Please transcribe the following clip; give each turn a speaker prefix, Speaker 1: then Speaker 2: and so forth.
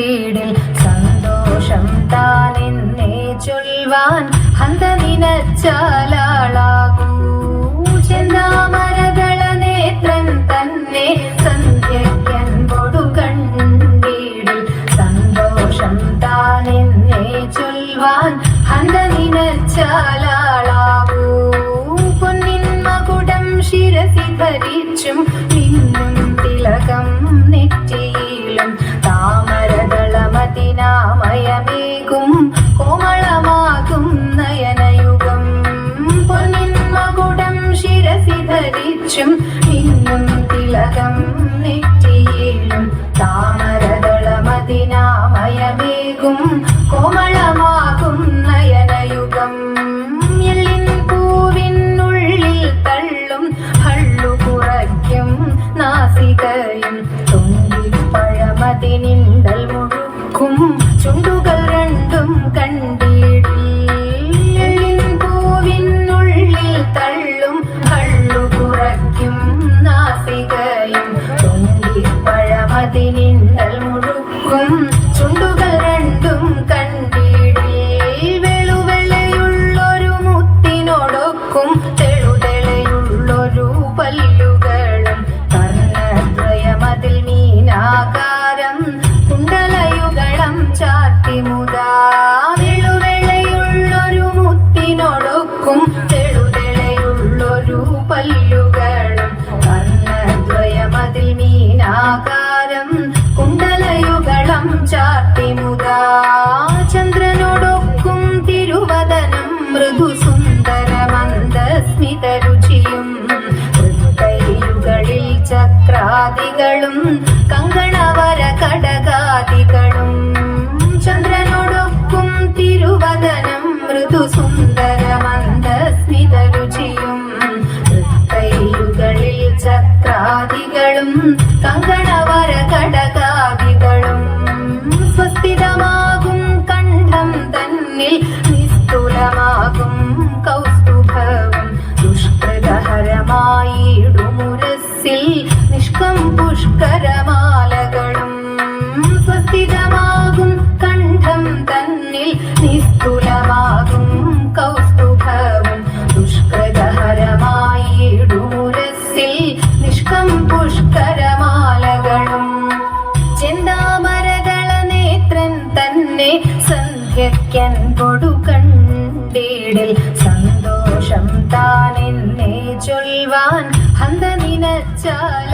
Speaker 1: വീടിൽ സന്തോഷം താനെന്നേ ചൊൽവാൻ ഹന്ത നിനച്ചാലാളാകൂ ചെന്താമരകള നേത്രൻ തന്നെ മിന്നും തിലകം നെറ്റിയിലും മിന്നും തിലകം നെറ്റിയിലും താമരതളമതിനാമയമേകും കോമളമാകും നയനയുഗം. പൂവിനുള്ളിൽ തള്ളും ഹള്ളു കുറയ്ക്കും നാസികയും തുണ്ടിപ്പഴമതിനിണ്ടൽ മുഴുക്കും. ചുണ്ടുകൾ ചാർത്തി മുതാ വെളുവെളയുള്ളൊരു മുത്തിനോടൊക്കും തെളുതെളയുള്ളൊരു പല്ലുകളും. കർണദ്വയമതിൽ മീനാകാരം കുണ്ടലയുകളം ചാർത്തിമുതാ ചന്ദ്രനോടൊക്കും തിരുവദനം മൃദുസുന്ദരമന്ദസ്മിത രുചിയും ചക്രാദികളും സുന്ദരമന്ദസ്മിത രുചിയും കൈയുകളിൽ ചക്രാദികളും കങ്കണവര കടകാദികളും സ്വസ്ഥിതമാകും കണ്ഠം തന്നിൽ പുഷ്കരമാലകളും. ചിന്താമരകള നേത്രൻ തന്നെ സന്ധ്യക്കൻ കൊടുകണ്ടിടിൽ സന്തോഷം താനെന്നെ ചൊൽവാൻ. ഹന്ത നിനച്ചാലാളാ